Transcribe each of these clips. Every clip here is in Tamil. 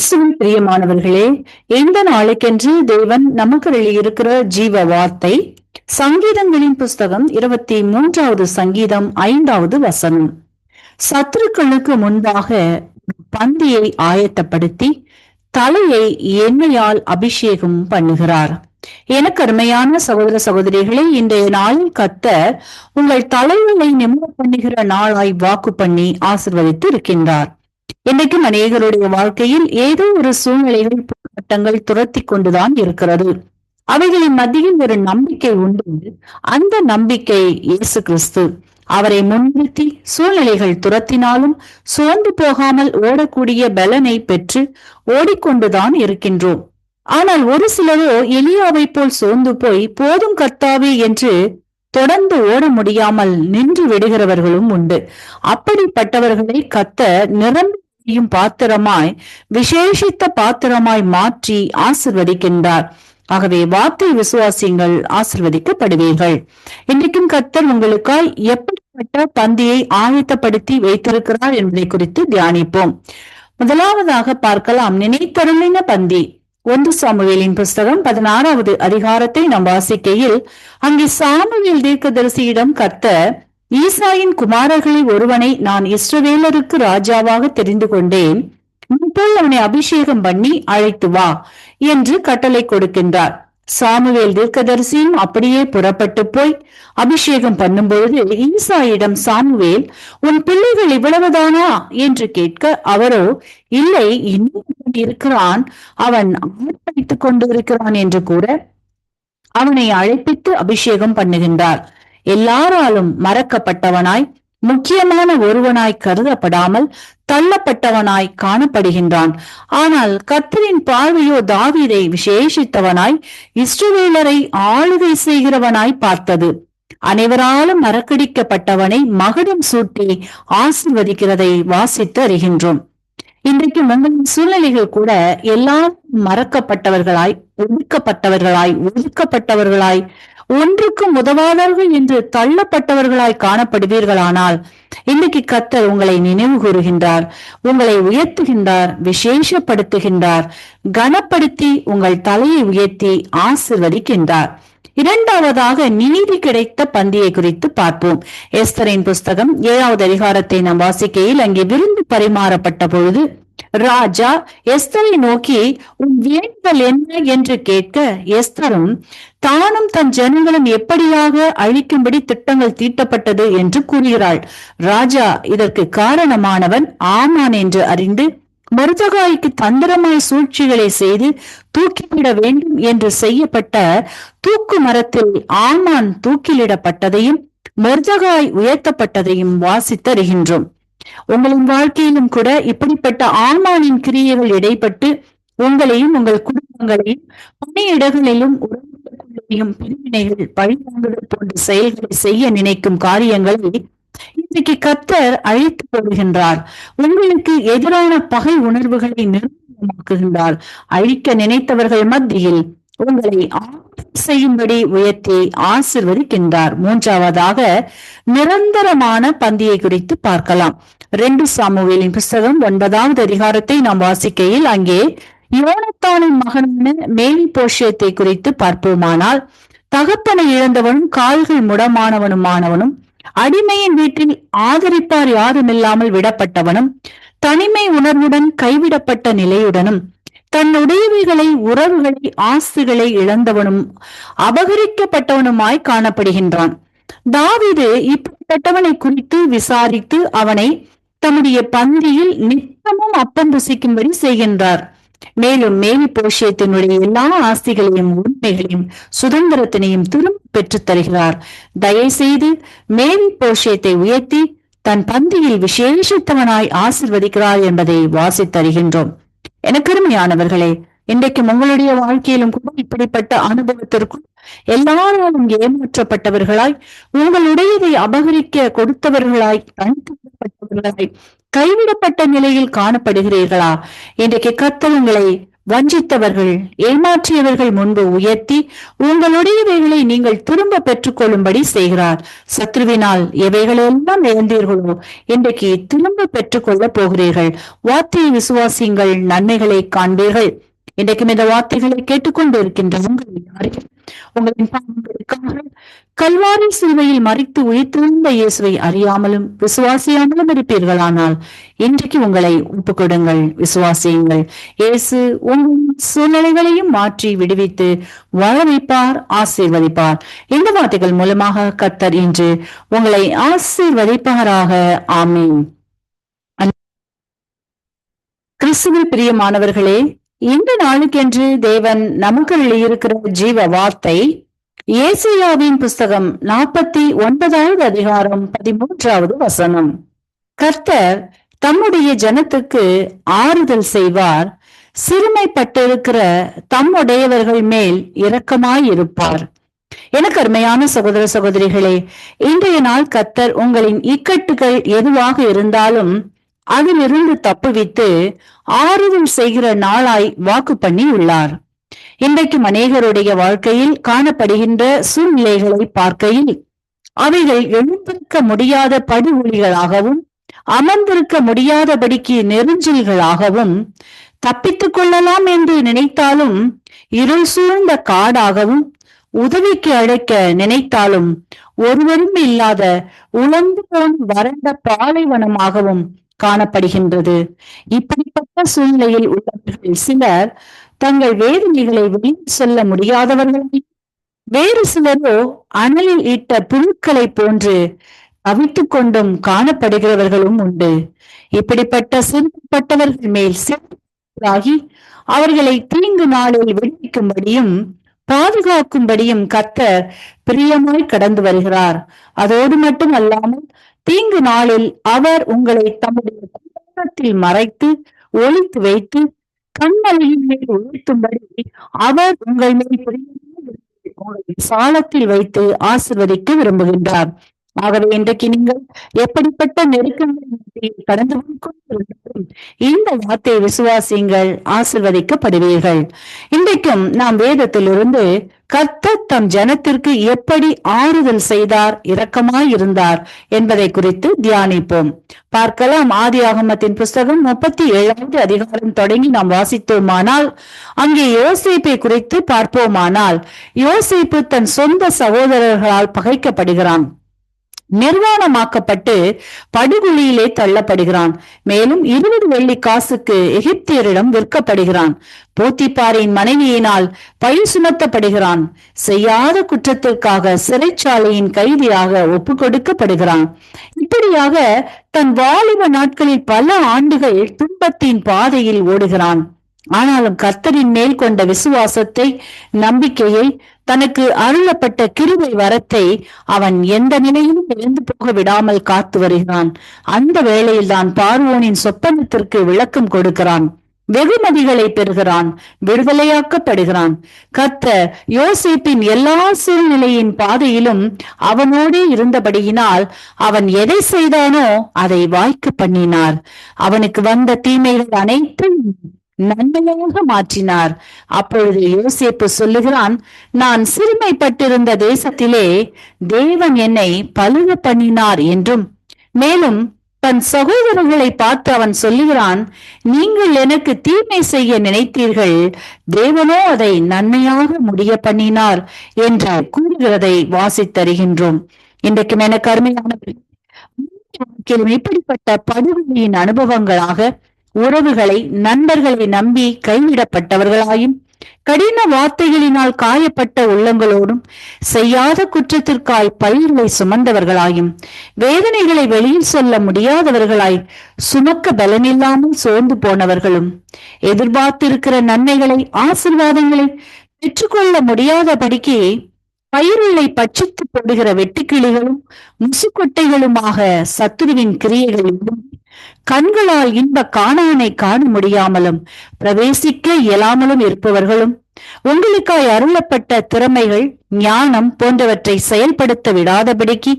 இயேசுவின் பிரியமானவர்களே இந்த நாளுக்கென்று தேவன் நமக்கு இருக்கிற ஜீவ வார்த்தை சங்கீதங்களின் புஸ்தகம் இருபத்தி மூன்றாவது சங்கீதம் ஐந்தாவது வசனம். சத்துருக்களுக்கு முன்பாக பந்தியை ஆயத்தப்படுத்தி தலையை எண்ணெயால் அபிஷேகம் பண்ணுகிறார். எனக்கு அருமையான சகோதர சகோதரிகளை இன்றைய நாளில் கத்தர் உங்கள் தலைகளை நிமிர பண்ணுகிற நாளாய் வாக்கு பண்ணி ஆசிர்வதித்து இருக்கின்றார். இன்னைக்கும் அநேகருடைய வாழ்க்கையில் ஏதோ ஒரு சூழ்நிலைகள் போராட்டங்கள் துரத்தி கொண்டுதான் இருக்கிறது. அவைகளின் மத்தியில் ஒரு நம்பிக்கை உண்டு. அந்த நம்பிக்கை இயேசு கிறிஸ்து. அவரை முன்னிறுத்தி சூழ்நிலைகள் துரத்தினாலும் சோர்ந்து போகாமல் ஓடக்கூடிய பலனை பெற்று ஓடிக்கொண்டுதான் இருக்கின்றோம். ஆனால் ஒரு சிலரோ எலியாவை போல் சோர்ந்து போய் போதும் கர்த்தாவே என்று தொடர்ந்து ஓட முடியாமல் நின்று விடுகிறவர்களும் உண்டு. அப்படிப்பட்டவர்களை கத்த நிரம்பி நிரம்பியும் பாத்திரமாய் விசேஷித்த பாத்திரமாய் மாற்றி ஆசிர்வதிக்கின்றார். ஆகவே வார்த்தை விசுவாசியங்கள் ஆசிர்வதிக்கப்படுவீர்கள். இன்றைக்கும் கத்தர் உங்களுக்காய் எப்படிப்பட்ட பந்தியை ஆயத்தப்படுத்தி வைத்திருக்கிறார் என்பதை குறித்து தியானிப்போம். முதலாவதாக பார்க்கலாம் நினைத்தருளின பந்தி. ஒன்று சாமுவேலின் புஸ்தகம் பதினாறாவது அதிகாரத்தை நாம் வாசிக்கையில் அங்கே சாமுவேல் தீர்க்கதரிசியிடம் கத்த ஈசாயின் குமாரர்களில் ஒருவனை நான் இஸ்ரவேலருக்கு ராஜாவாக தெரிந்து கொண்டேன். போல் அவனை அபிஷேகம் பண்ணி அழைத்து வா என்று கட்டளை கொடுக்கின்றார். சாமுவேல் தீர்க்கதரிசியும் அப்படியே புறப்பட்டு போய் அபிஷேகம் பண்ணும்பொழுது ஈசாயிடம் சாமுவேல் உன் பிள்ளைகள் இவ்வளவுதானா? என்று கேட்க அவரோ இல்லை இன்னும் இருக்கிறான். அவன் ஆர்ப்பரித்துக் கொண்டிருக்கிறான் என்று கூற அவனை அழைப்பித்து அபிஷேகம் பண்ணுகின்றார். எல்லாராலும் மறக்கப்பட்டவனாய் முக்கியமான ஒருவனாய் கருதப்படாமல் தள்ளப்பட்டவனாய் காணப்படுகின்றான். ஆனால் கத்தரின் பார்வையோ தாவீதை விசேஷித்தவனாய் இஸ்ரவேலரை ஆளுகை செய்கிறவனாய் பார்த்தது. அனைவராலும் மறக்கடிக்கப்பட்டவனை மகுடம் சூட்டி ஆசிர்வதிக்கிறதை வாசித்து அறிகின்றோம். இன்றைக்கு உங்களின் சூழ்நிலைகள் கூட எல்லாம் மறக்கப்பட்டவர்களாய் ஒதுக்கப்பட்டவர்களாய் ஒதுக்கப்பட்டவர்களாய் ஒன்றுக்கும் உதவாதவர்கள் என்று தள்ளப்பட்டவர்களாய் காணப்படுவீர்களானால் இன்னைக்கு கத்தர் உங்களை நினைவு கூறுகின்றார் உங்களை உயர்த்துகின்றார் விசேஷப்படுத்துகின்றார் கனப்படுத்தி உங்கள் தலையை உயர்த்தி ஆசிர்வதிக்கின்றார். இரண்டாவதாக நீதி கிடைத்த பந்தியை குறித்து பார்ப்போம். எஸ்தரின் புஸ்தகம் ஏழாவது அதிகாரத்தை நாம் வாசிக்கையில் அங்கே விருந்து பரிமாறப்பட்ட பொழுது ராஜா எஸ்தரை நோக்கி உன் வேண்டுதல் என்ன? என்று கேட்க எஸ்தரும் தானும் தன் ஜனங்களும் எப்படியாக அழிக்கும்படி திட்டங்கள் தீட்டப்பட்டது? என்று கூறுகிறாள். ராஜா இதற்கு காரணமானவன் ஆமான் என்று அறிந்து மருதகாய்க்கு தந்திரமாய் சூழ்ச்சிகளை செய்து தூக்கிவிட வேண்டும் என்று செய்யப்பட்ட தூக்கு மரத்தில் ஆமான் தூக்கிலிடப்பட்டதையும் மருதகாய் உயர்த்தப்பட்டதையும் வாசித்தருகின்றோம் உங்களின் வாழ்க்கையிலும் கூட இப்படிப்பட்ட ஆன்மாவின் கிரியைகள் இடைப்பட்டு உங்களையும் உங்கள் குடும்பங்களையும் பணியிடங்களிலும் உறவுகளுக்குள்ளேயும் பிரிவினைகள் பழிவாங்குதல் போன்ற செயல்களை செய்ய நினைக்கும் காரியங்களை இன்றைக்கு கத்தர் அழைத்து போடுகின்றார். உங்களுக்கு எதிரான பகை உணர்வுகளை நிர்மூலமாக்குகின்றார். அழிக்க நினைத்தவர்கள் மத்தியில் உங்களை செய்யும்படி உயர்த்தி ஆசிர்வதிக்கின்றார். மூன்றாவதாக நிரந்தரமான பந்தியை குறித்து பார்க்கலாம். ரெண்டு சாமுவேலின் புஸ்தகம் ஒன்பதாவது அதிகாரத்தை நாம் வாசிக்கையில் அங்கே யோனத்தானின் மகனான மேலி போஷியத்தை குறித்து பார்ப்போமானால் தகப்பனை இழந்தவனும் கால்கள் முடமானவனுமானவனும் அடிமையின் வீட்டில் ஆதரிப்பார் யாருமில்லாமல் விடப்பட்டவனும் தனிமை உணர்வுடன் கைவிடப்பட்ட நிலையுடனும் தன்னுடையவைகளை உறவுகளை ஆஸ்திகளை இழந்தவனும் அபகரிக்கப்பட்டவனுமாய் காணப்படுகின்றான். தாவிது இப்படிப்பட்டவனை குறித்து விசாரித்து அவனை தம்முடைய பந்தியில் நித்தமும் அப்பம் ருசிக்கும்படி செய்கின்றார். மேலும் மேவி போஷியத்தினுடைய எல்லா ஆஸ்திகளையும் உண்மைகளையும் சுதந்திரத்தினையும் திரும்ப பெற்றுத் தருகிறார். தயவு செய்து மேவி போஷியத்தை உயர்த்தி தன் பந்தியில் விசேஷித்தவனாய் ஆசிர்வதிக்கிறார் என்பதை வாசித்தருகின்றோம் எனக்கருமையானவர்களே இன்றைக்கும் உங்களுடைய வாழ்க்கையிலும் கூட இப்படிப்பட்ட அனுபவத்திற்கும் எல்லாராலும் ஏமாற்றப்பட்டவர்களாய் உங்களுடையதை அபகரிக்க கொடுத்தவர்களாய் கணிக்கப்பட்டவர்களாய் கைவிடப்பட்ட நிலையில் காணப்படுகிறீர்களா? இன்றைக்கு கத்தவங்களை வஞ்சித்தவர்கள் ஏமாற்றியவர்கள் முன்பு உயர்த்தி உங்களுடையவைகளை நீங்கள் திரும்ப பெற்றுக்கொள்ளும்படி செய்கிறார். சத்ருவினால் எவைகளெல்லாம் இழந்தீர்களோ இன்றைக்கு திரும்ப பெற்றுக்கொள்ள போகிறீர்கள். வார்த்தையை விசுவாசிங்கள் நன்மைகளை காண்பீர்கள். இன்றைக்கும் இந்த வார்த்தைகளை கேட்டுக்கொண்டு இருக்கின்ற உங்கள் யாரையும் உங்களின் பாவங்களுக்காக கல்வாரி சிலுவையில் மறித்து உயிர்த்திருந்த இயேசுவை அறியாமலும் விசுவாசியாமலும் இருப்பீர்களானால் இன்றைக்கு உங்களை ஒப்புக்கொடுங்கள் விசுவாசியுங்கள். இயேசு உங்கள் சூழ்நிலைகளையும் மாற்றி விடுவித்து வாழ வைப்பார் ஆசீர்வதிப்பார். இந்த வார்த்தைகள் மூலமாக கத்தர் இன்று உங்களை ஆசீர்வதிப்பாராக. ஆமீன். கிறிஸ்துவில் பிரியமானவர்களே இந்த நாளுக்கென்று தேவன் நமக்குள் இருக்கிற ஜீவ வார்த்தை ஏசியாவின் புஸ்தகம் நாற்பத்தி ஒன்பதாவது அதிகாரம் பதிமூன்றாவது வசனம். கர்த்தர் தம்முடைய ஜனத்துக்கு ஆறுதல் செய்வார் சிறுமைப்பட்டிருக்கிற தம்முடையவர்கள் மேல் இரக்கமாயிருப்பார். எனக்கு அருமையான சகோதர சகோதரிகளே இன்றைய நாள் கத்தர் உங்களின் இக்கட்டுகள் எதுவாக இருந்தாலும் அதிலிருந்து தப்புவித்து ஆறுதல் செய்கிற நாளாய் வாக்கு பண்ணி உள்ளார். இன்றைக்கும் அநேகருடைய வாழ்க்கையில் காணப்படுகின்ற சூழ்நிலைகளை பார்க்கையில் அவைகள் எழுந்திருக்க முடியாத படுகொலிகளாகவும் அமர்ந்திருக்க முடியாதபடிக்கு நெருஞ்சல்களாகவும் தப்பித்துக் கொள்ளலாம் என்று நினைத்தாலும் இருள் சூழ்ந்த காடாகவும் உதவிக்கு அழைக்க நினைத்தாலும் ஒருவரும் இல்லாத உழந்து போன் வறண்ட பாலைவனமாகவும் காணப்படுகின்றது. இப்படிப்பட்ட சூழ்நிலையில் உள்ளவர்கள் சிலர் தங்கள் வேதனைகளை வெளியில் சொல்ல முடியாதவர்களாய் வேறு சிலரோ அனலில் இட்ட புழுக்களை போன்று தவித்துக் கொண்டும் காணப்படுகிறவர்களும் உண்டு. இப்படிப்பட்ட சிறுப்பட்டவர்கள் மேல் சிறாகி அவர்களை தீங்கு நாளில் விடுவிக்கும்படியும் பாதுகாக்கும்படியும் கத்த பிரியமாய் கடந்து வருகிறார். அதோடு மட்டும் அல்லாமல் தீங்கு நாளில் அவர் உங்களை தம்முடைய கூட்டத்தில் மறைத்து ஒழித்து வைத்து கண்மலையின் மேல் உயர்த்தும்படி அவர் உங்கள் மேல் உங்களை சாலத்தில் வைத்து ஆசிர்வதிக்க விரும்புகின்றார். ஆகவே இன்றைக்கு நீங்கள் எப்படிப்பட்ட நெருக்கங்களின் கடந்து கொண்டிருந்தாலும் இந்த வார்த்தையை விசுவாசியுங்கள் ஆசிர்வதிக்கப்படுவீர்கள். இன்றைக்கும் நாம் வேதத்திலிருந்து கர்த்தர் தம் ஜனத்திற்கு எப்படி ஆறுதல் செய்தார் இரக்கமாய் இருந்தார் என்பதை குறித்து தியானிப்போம். பார்க்கலாம் ஆதி ஆகமத்தின் புஸ்தகம் முப்பத்தி ஏழாவது அதிகாரம் தொடங்கி நாம் வாசித்தோமானால் அங்கே யோசிப்பை குறித்து பார்ப்போமானால் யோசிப்பு தன் சொந்த சகோதரர்களால் பகைக்கப்படுகிறான். நிர்வாணமாக்கப்பட்டு படுகுழியிலே தள்ளப்படுகிறான். மேலும் இருபது வெள்ளி காசுக்கு எகிப்தியரிடம் விற்கப்படுகிறான். போத்திப்பாரின் மனைவியினால் பழி சுமத்தப்படுகிறான். செய்யாத குற்றத்திற்காக சிறைச்சாலையின் கைதியாக ஒப்பு கொடுக்கப்படுகிறான் இப்படியாக தன் வாலிப நாட்களில் பல ஆண்டுகள் துன்பத்தின் பாதையில் ஓடுகிறான். ஆனாலும் கர்த்தரின் மேல் கொண்ட விசுவாசத்தை நம்பிக்கையை தனக்கு அருளப்பட்ட கிருபை வரத்தை அவன் எந்த நிலையிலும் இழந்து போக விடாமல் காத்து வருகிறான். அந்த வேளையில் தான் பார்வோனின் சொப்பனத்திற்கு விளக்கம் கொடுக்கிறான். வெகுமதிகளை பெறுகிறான். விடுதலையாக்கப்படுகிறான். கத்த யோசிப்பின் எல்லா சூழ்நிலையின் பாதையிலும் அவனோடே இருந்தபடியினால் அவன் எதை செய்தானோ அதை வாய்க்கு பண்ணினார். அவனுக்கு வந்த தீமைகள் அனைத்தும் நன்மையாக மாற்றினார். அப்பொழுது யோசேப்பு சொல்லுகிறான் நான் சிறுமைப்பட்டிருந்த தேசத்திலே தேவன் என்னை பழுக பண்ணினார் என்றும் மேலும் தன் சகோதரர்களை பார்த்து அவன் சொல்லுகிறான் நீங்கள் எனக்கு தீமை செய்ய நினைத்தீர்கள் தேவனோ அதை நன்மையாக முடிய பண்ணினார் என்று கூறுகிறதை வாசித்தருகின்றோம் இன்றைக்கும் எனக்கு அருமையான இப்படிப்பட்ட படுகொலையின் அனுபவங்களாக உறவுகளை நண்பர்களை நம்பி கைவிடப்பட்டவர்களாயும் கடின வார்த்தைகளினால் காயப்பட்ட உள்ளங்களோடும் செய்யாத குற்றத்திற்காய் பயிர்களை சுமந்தவர்களாயும் வேதனைகளை வெளியில் சொல்ல முடியாதவர்களாய் சுமக்க பலனில்லாமல் சோர்ந்து போனவர்களும் எதிர்பார்த்திருக்கிற நன்மைகளை ஆசிர்வாதங்களை பெற்றுக்கொள்ள முடியாதபடிக்கு பயிர்களை பட்சித்து போடுகிற வெட்டுக்கிளிகளும் முசுக்கொட்டைகளுமாக சத்துருவின் கிரியைகளிலும் கண்களால் இன்ப காணானை காண முடியாமலும் பிரவேசிக்க இயலாமலும் இருப்பவர்களும் உங்களுக்காய் அருளப்பட்ட திறமைகள் ஞானம் போன்றவற்றை செயல்படுத்த விடாதபடிக்கு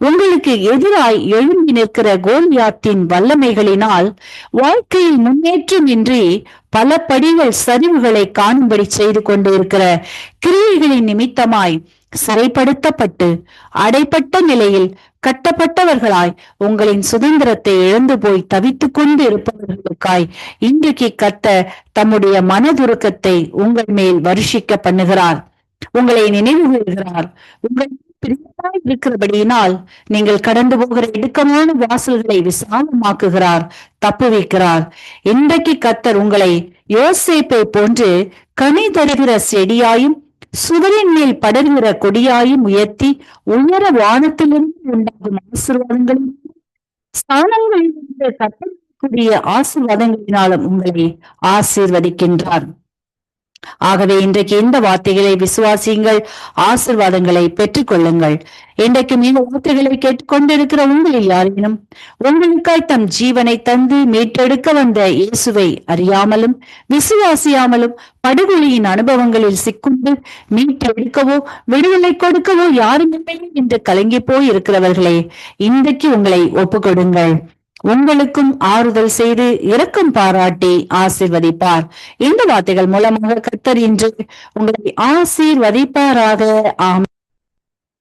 உங்களுக்கு எதிராய் எழும்பி நிற்கிற கோலியாத்தின் வல்லமைகளினால் வாழ்க்கையில் முன்னேற்றமின்றி பல படிகள் சரிவுகளை காணும்படி செய்து கொண்டிருக்கிற கிரியைகளின் நிமித்தமாய் சிறைப்படுத்தப்பட்டு அடைப்பட்ட நிலையில் கட்டப்பட்டவர்களாய் உங்களின் சுதந்திரத்தை இழந்து போய் தவித்துக் கொண்டு இருப்பவர்களுக்காய் இன்றைக்கு கத்த தம்முடைய மனதுருக்கத்தை உங்கள் மேல் வருஷிக்க பண்ணுகிறார். உங்களை நினைவு கூறுகிறார் உங்கள் பிரியமாய் இருக்கிறபடியினால் நீங்கள் கடந்து போகிற இடுக்கமான வாசல்களை விசாலமாக்குகிறார் தப்பு வைக்கிறார். இன்றைக்கு கத்தர் உங்களை யோசிப்பை போன்று கனி தருகிற செடியாயும் சுவரின் மேல் படர்கிற கொடியாயும் உயர்த்தி உயர வானத்திலிருந்து உண்டாகும் ஆசீர்வாதங்களும் ஸ்தானங்களிலிருந்து கட்டக்கூடிய ஆசீர்வாதங்களினாலும் உங்களை ஆசீர்வதிக்கின்றார். ஆகவே இன்றைக்கு இந்த வார்த்தைகளை விசுவாசியுங்கள் ஆசிர்வாதங்களை பெற்றுக் கொள்ளுங்கள் இன்றைக்கு இந்த வார்த்தைகளை கேட்டுக்கொண்டிருக்கிற உங்களில் யாரேனும் உங்களுக்காய் தம் ஜீவனை தந்து மீட்டெடுக்க வந்த இயேசுவை அறியாமலும் விசுவாசியாமலும் படுகொலியின் அனுபவங்களில் சிக்குண்டு மீட்டெடுக்கவோ விடுதலை கொடுக்கவோ யாருமில்லை என்று கலங்கி போய் இருக்கிறவர்களே இன்றைக்கு உங்களை ஒப்புக்கொடுங்கள். உங்களுக்கும் ஆறுதல் செய்து இரக்கம் பாராட்டி ஆசீர்வதிப்பார். இந்த வார்த்தைகள் மூலமாக கத்தர் இன்று உங்களை ஆசீர்வதிப்பாராக. ஆம்